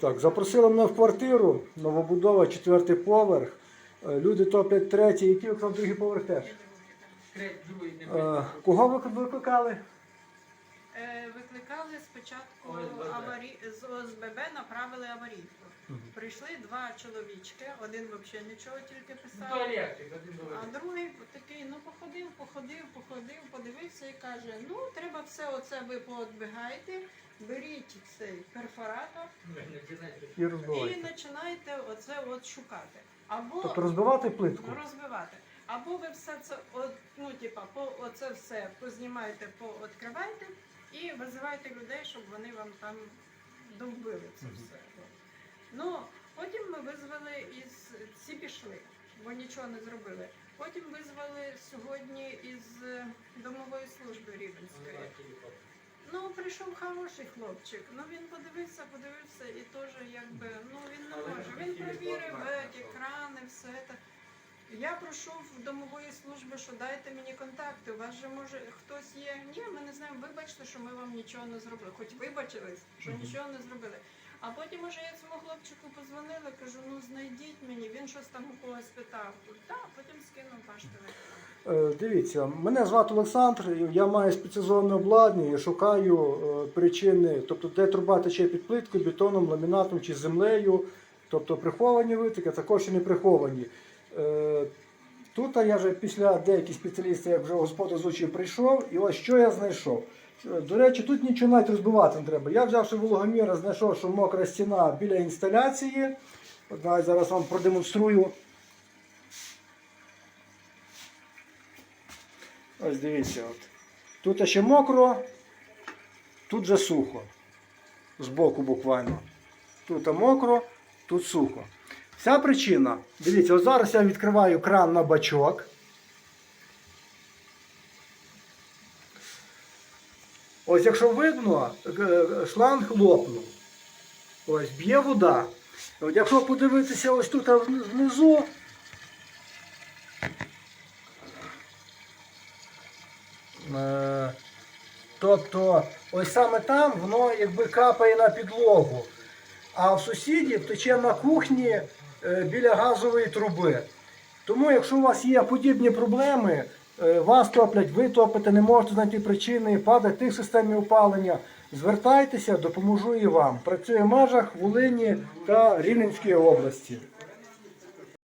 Так, запросили мене в квартиру, новобудова, четвертий поверх. Е, Люди топлять третій, який окрім другий поверх теж. Е, Кого ви викликали? Е, Викликали спочатку аварі... з ОСББ, направили аварійку. Прийшли два чоловічки, один взагалі нічого тільки писав. А другий такий, ну походив, походив, походив, подивився і каже: ну треба все оце ви поотбігаєте, беріть цей перфоратор І і починайте оце от шукати. Або Тобто розбивати плитку. розбивати. Або ви все це от, ну, типа, по оце все познімаєте, пооткривайте і визивайте людей, щоб вони вам там довбили це все. Ну, потім ми визвали із всі пішли, бо нічого не зробили. Потім визвали сьогодні із е, домової служби Рівенської. Ну, прийшов хороший хлопчик. Ну він подивився, подивився і теж якби ну він не може. він перевірив платно. екрани, все це. Я пройшов в домової служби, що дайте мені контакти. У вас же може хтось є. Ні, ми не знаємо. Вибачте, що ми вам нічого не зробили. Хоч вибачились, що нічого не зробили. А потім уже я цьому хлопчику позвонила, кажу, ну знайдіть мені. Він щось там у когось питав. Так, потім скинув ваш телефон. Дивіться, мене звати Олександр, я маю спеціалізоване обладнання, шукаю е, причини, тобто де труба тече під плиткою, бетоном, ламінатом чи землею, тобто приховані витоки, а також і не приховані. Е, Тут я вже після деяких спеціалістів, як вже господар звучив, прийшов, і ось що я знайшов. До речі, тут нічого навіть розбивати не треба. Я взявши вологоміра, знайшов, що мокра стіна біля інсталяції. От навіть зараз вам продемонструю. Ось дивіться. От. Тут ще мокро, тут же сухо. Збоку буквально. Тут мокро, тут сухо. Вся причина. Дивіться, от зараз я відкриваю кран на бачок. Ось якщо видно, е, шланг лопнув. Ось б'є вода. От якщо подивитися ось тут внизу, Е, Тобто, ось саме там воно якби капає на підлогу, а в сусідів тече на кухні е, біля газової труби. Тому, якщо у вас є подібні проблеми, вас топлять, ви топите, не можете знайти причини, падає тих системі опалення, звертайтеся, допоможу і вам. Працює в межах Волині та Рівненської області.